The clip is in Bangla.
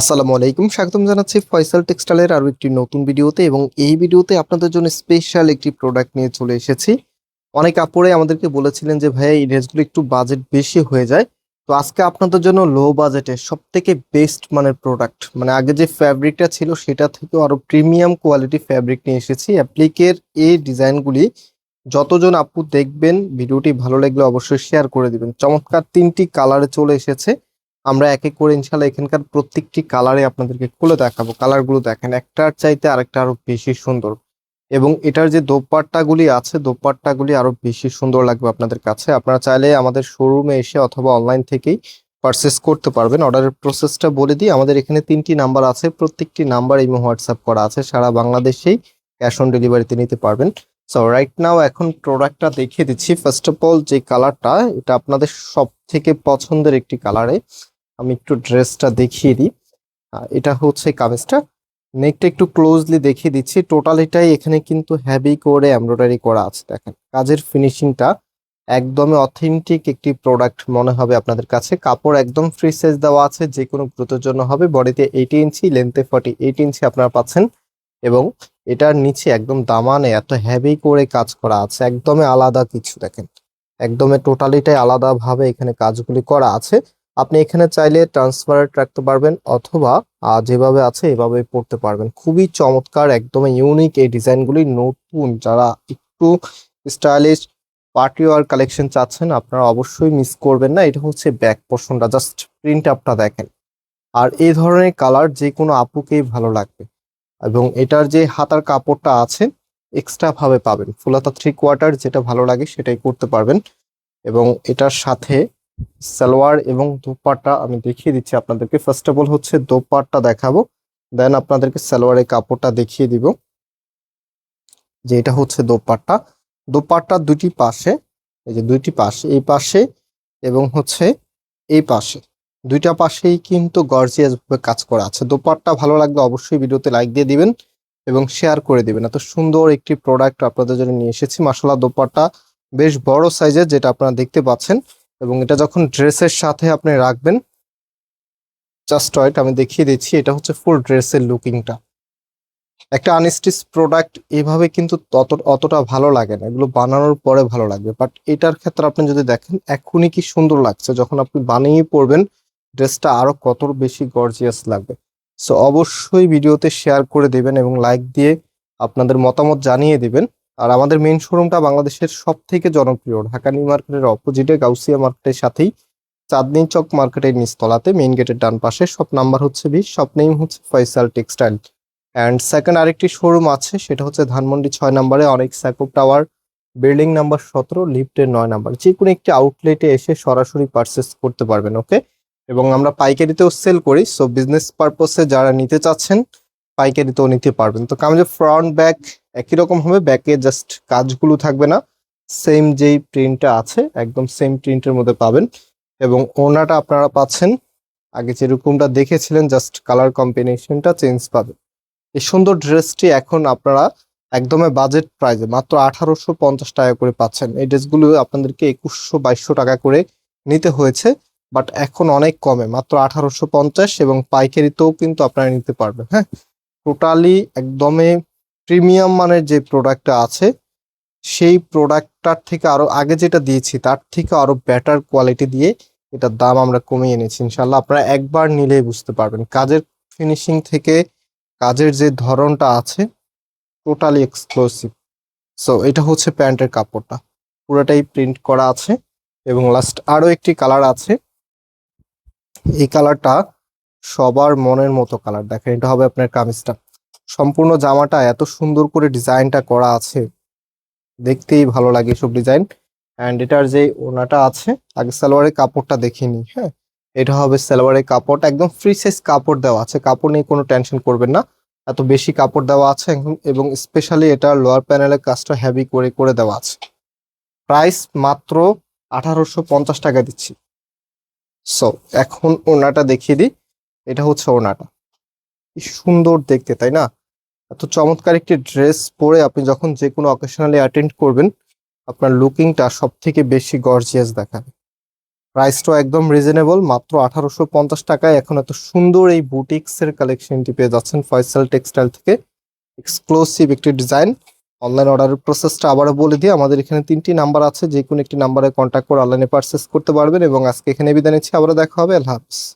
আসসালামু আলাইকুম, স্বাগতম জানাচ্ছি ফয়সাল টেক্সটাইলের আরও একটি নতুন ভিডিওতে এবং এই ভিডিওতে আপনাদের জন্য স্পেশাল একটি প্রোডাক্ট নিয়ে চলে এসেছি। অনেক আপুরে আমাদেরকে বলেছিলেন যে, ভাইয়া, এই ড্রেসগুলো একটু বাজেট বেশি হয়ে যায়। তো আজকে আপনাদের জন্য লো বাজেটে সব থেকে বেস্ট মানের প্রোডাক্ট মানে আগে যে ফ্যাব্রিকটা ছিল সেটা থেকেও আরও প্রিমিয়াম কোয়ালিটি ফ্যাব্রিক নিয়ে এসেছি। অ্যাপ্লিকের এই ডিজাইনগুলি যতজন আপু দেখবেন, ভিডিওটি ভালো লাগলে অবশ্যই শেয়ার করে দিবেন। চমৎকার তিনটি কালারে চলে এসেছে। আমরা এক এক করে ইনশাল্লাহ এখানকার প্রত্যেকটি কালারে আপনাদেরকে খুলে দেখাবো। কালারগুলো দেখেন, একটার চাইতে আরেকটা আরও বেশি সুন্দর। এবং এটার যে দোপাট্টাগুলি আছে, দোপাট্টাগুলি আরও বেশি সুন্দর লাগবে আপনাদের কাছে। আপনারা চাইলে আমাদের শোরুমে এসে অথবা অনলাইন থেকেই পারচেস করতে পারবেন। অর্ডারের প্রসেসটা বলে দিই, আমাদের এখানে তিনটি নাম্বার আছে। প্রত্যেকটি নাম্বার এই হোয়াটসঅ্যাপ করা আছে, সারা বাংলাদেশেই ক্যাশ অন ডেলিভারিতে নিতে পারবেন। সো রাইট নাও এখন প্রোডাক্টটা দেখিয়ে দিচ্ছি। ফার্স্ট অফ অল যে কালারটা এটা আপনাদের সব থেকে পছন্দের একটি কালারে আমি একটু ড্রেসটা দেখিয়ে দিই। এটা হচ্ছে কামিজটা। নেকটা একটু ক্লোজলি দেখিয়ে দিচ্ছি। টোটাল এটাই এখানে কিন্তু হেভি করে এমব্রয়ডারি করা আছে, দেখেন। কাজের ফিনিশিংটা একদমই অথেন্টিক একটি প্রোডাক্ট মনে হবে আপনাদের কাছে। কাপড় একদম ফ্রি সাইজ দেওয়া আছে যে কোনো গ্রোথের জন্য হবে। বডিতে এইটি ইঞ্চি লেন্থে ফর্টি এইট ইঞ্চি আপনারা পাচ্ছেন। এবং এটার নিচে একদম দামানে এত হেভি করে কাজ করা আছে। একদমই আলাদা কিছু, দেখেন। একদমই টোটালিটাই আলাদাভাবে এখানে কাজগুলি করা আছে। আপনি এখানে চাইলে ট্রান্সফারেট রাখতে পারবেন অথবা যেভাবে আছে এভাবে পড়তে পারবেন। খুবই চমৎকার একদমই ইউনিক এই ডিজাইনগুলি নতুন। যারা একটু স্টাইলিশ পার্টি ওয়ার কালেকশন চাচ্ছেন, আপনারা অবশ্যই মিস করবেন না। এটা হচ্ছে ব্যাক পোর্শনটা জাস্ট প্রিন্ট আপটা দেখেন। আর এই ধরনের কালার যে কোনো আপুকেই ভালো লাগবে। এবং এটার যে হাতার কাপড়টা আছে এক্সট্রা ভাবে পাবেন। ফুলাতা থ্রি কোয়ার্টার যেটা ভালো লাগে সেটাই করতে পারবেন। এবং এটার সাথে সালোয়ার এবং দোপাট্টা আমি দেখিয়ে দিচ্ছি আপনাদেরকে। ফার্স্ট অফ অল হচ্ছে দোপাট্টা দেখাবো দেন আপনাদেরকে সালোয়ারের কাপড়টা দেখিয়ে দিব। যে এটা হচ্ছে দোপাট্টা। দোপাট্টার দুটি পাশে, এই যে দুইটি পাশে, এই পাশে এবং হচ্ছে এই পাশে। দুইটা পাশেই কিন্তু গর্জিয়াস ভাবে কাজ করা আছে। দোপাট্টা ভালো লাগলে অবশ্যই ভিডিওতে লাইক দিয়ে দিবেন এবং শেয়ার করে দিবেন। এত সুন্দর একটি প্রোডাক্ট আপনাদের জন্য নিয়ে এসেছি। মাসালা দোপাট্টা বেশ বড় সাইজের যেটা আপনারা দেখতে পাচ্ছেন। এবং এটা যখন ড্রেসের সাথে আপনি রাখবেন জাস্ট ওয়েট আমি দেখিয়ে দিচ্ছি, এটা হচ্ছে ফুল ড্রেসের লুকিংটা একটা আনস্টিচ প্রোডাক্ট এভাবে কিন্তু তত, অতটা ভালো লাগে না, এগুলো বানানোর পরে ভালো লাগবে। বাট এটার ক্ষেত্রে আপনি যদি দেখেন, এখনই কি সুন্দর লাগছে, যখন আপনি বানিয়ে পড়বেন ড্রেসটা আরও কত বেশি গর্জিয়াস লাগবে। সো অবশ্যই ভিডিওতে শেয়ার করে দেবেন এবং লাইক দিয়ে আপনাদের মতামত জানিয়ে দিবেন। আর আমাদের মেইন শোরুমটা বাংলাদেশের সব থেকে জনপ্রিয়, ঢাকা নিউ মার্কেটের অপোজিটে গাউসিয়া মার্কেটের সাথেই চাঁদনি চক মার্কেটের নিচতলাতে মেইন গেটের ডান পাশে সব নাম্বার হচ্ছে বিশ সব নেম হচ্ছে ফয়সাল টেক্সটাইল অ্যান্ড সেকেন্ড আরেকটি শোরুম আছে, সেটা হচ্ছে ধানমন্ডি ছয় নাম্বারে, অনেক স্যাকুপ টাওয়ার বিল্ডিং নাম্বার সতেরো লিফটের নয় নাম্বার। যে কোনো একটি আউটলেটে এসে সরাসরি পারচেস করতে পারবেন ওকে এবং আমরা পাইকারিতেও সেল করি সো বিজনেস পারপসে যারা নিতে চাচ্ছেন, পাইকারিতেও নিতে পারবেন। তো কামিজের ফ্রন্ট ব্যাক একই রকম হবে ব্যাকে জাস্ট কাজগুলো থাকবে না। সেম যেই প্রিন্টটা আছে, একদম সেম প্রিন্টের মধ্যে পাবেন। এবং ওনাটা আপনারা পাচ্ছেন। আগে যেরকমটা দেখেছিলেন জাস্ট কালার কম্বিনেশনটা চেঞ্জ পাবেন। এই সুন্দর ড্রেসটি এখন আপনারা একদমই বাজেট প্রাইজে মাত্র আঠারোশো পঞ্চাশ টাকা করে পাচ্ছেন। এই ড্রেসগুলো আপনাদেরকে একুশশো বাইশশো টাকা করে নিতে হয়েছে বাট এখন অনেক কমে, মাত্র আঠারোশো পঞ্চাশ এবং পাইকারিতেও কিন্তু আপনারা নিতে পারবেন হ্যাঁ? টোটালি একদমই প্রিমিয়াম মানের যে প্রোডাক্টটা আছে, সেই প্রোডাক্টটার থেকে আরও আগে যেটা দিয়েছি, তার থেকে আরও বেটার কোয়ালিটি দিয়ে এটার দাম আমরা কমিয়ে এনেছি ইনশাল্লাহ আপনারা একবার নিলেই বুঝতে পারবেন। কাজের ফিনিশিং থেকে কাজের যে ধরনটা আছে টোটালি এক্সক্লুসিভ সো এটা হচ্ছে প্যান্টের কাপড়টা। পুরোটাই প্রিন্ট করা আছে এবং লাস্ট আরও একটি কালার আছে। এই কালারটা সবার মনের মতো কালার দেখেন, এটা হবে আপনার কামিজটা। সম্পূর্ণ জামাটা এত সুন্দর করে ডিজাইনটা করা আছে। দেখতেই ভালো লাগে সব ডিজাইন। অ্যান্ড এটার যে ওনাটা আছে, আগে সালোয়ারের কাপড়টা দেখিনি হ্যাঁ? এটা হবে সালোয়ারের কাপড়, একদম ফ্রি সাইজ কাপড় দেওয়া আছে। কাপড় নিয়ে কোনো টেনশন করবেন না। এত বেশি কাপড় দেওয়া আছে এবং স্পেশালি এটা লোয়ার প্যানেলের কাজটা হ্যাভি করে করে দেওয়া আছে। প্রাইস মাত্র আঠারোশো পঞ্চাশ টাকা দিচ্ছি। সো এখন ওনাটা দেখিয়ে দিই। এটা হচ্ছে ওনাটা। কি সুন্দর দেখতে, তাই না? এত চমৎকার একটি ড্রেস পরে আপনি যখন যে কোনো অকেশনালি অ্যাটেন্ড করবেন, আপনার লুকিংটা সব থেকে বেশি গর্জিয়াস দেখাবে। প্রাইসটাও একদম রিজনেবল মাত্র আঠারোশো পঞ্চাশ টাকায় এখন এত সুন্দর এই বুটিক্স এর কালেকশনটি পেয়ে যাচ্ছেন ফয়সাল টেক্সটাইল থেকে। এক্সক্লুসিভ একটি ডিজাইন অনলাইন অর্ডারের প্রসেসটা আবারও বলে দিই, আমাদের এখানে তিনটি নাম্বার আছে যে কোনো একটি নাম্বারে কন্ট্যাক্ট করে অনলাইনে পারচেস করতে পারবেন এবং আজকে এখানে বিদায় নিচ্ছি, আবারও দেখা হবে, আল্লাহ হাফিজ।